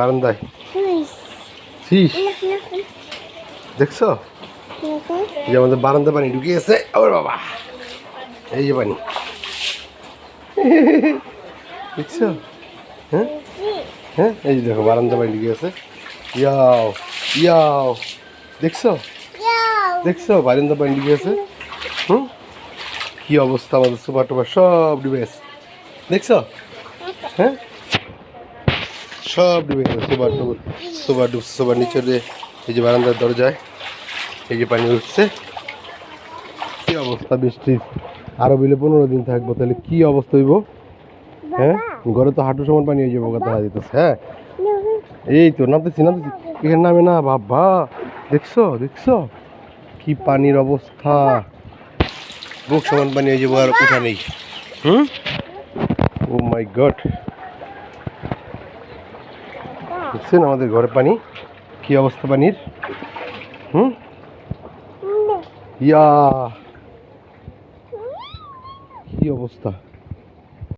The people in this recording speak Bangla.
বারান্দায়। শীষ দেখছ? যে আমাদের বারান্দা পানি ঢুকে গেছে। ওর বাবা। এই যে পানি। দেখছ? হ্যাঁ? হ্যাঁ? এই যে দেখো বারান্দা পানি ঢুকে গেছে। ইয়াও ইয়াও। দেখছ? দেখছ? বারান্দা পানি ঢুকে গেছে। হুম? কি অবস্থা আমাদের সুপার টুপার? সব ডুবে গেছে। দেখছ? হ্যাঁ? সব ডুবে গেছে সুপার টুপার সুপার ডুব, সুপার নিচে এই যে বারান্দার দরজায় এই যে পানি উঠছে। কি অবস্থা বৃষ্টির আরও বিলে পনেরো দিন থাকব, তাহলে কি অবস্থা হইব? হ্যাঁ? ঘরে তো হাঁটু সমান পানি হয়ে যাব, কথা যেতেছে হ্যাঁ? এই তো নামতেছি নামতেছি। এখানে নামে না, বাবা, দেখছ দেখছ? কি পানির অবস্থা। বুক সমান পানি হয়ে যাব আর উঠা নেই। হুম? ও মাই গড দেখছেন আমাদের ঘরে পানি। কি অবস্থা পানির? হুম? ইয়া! কি অবস্থা?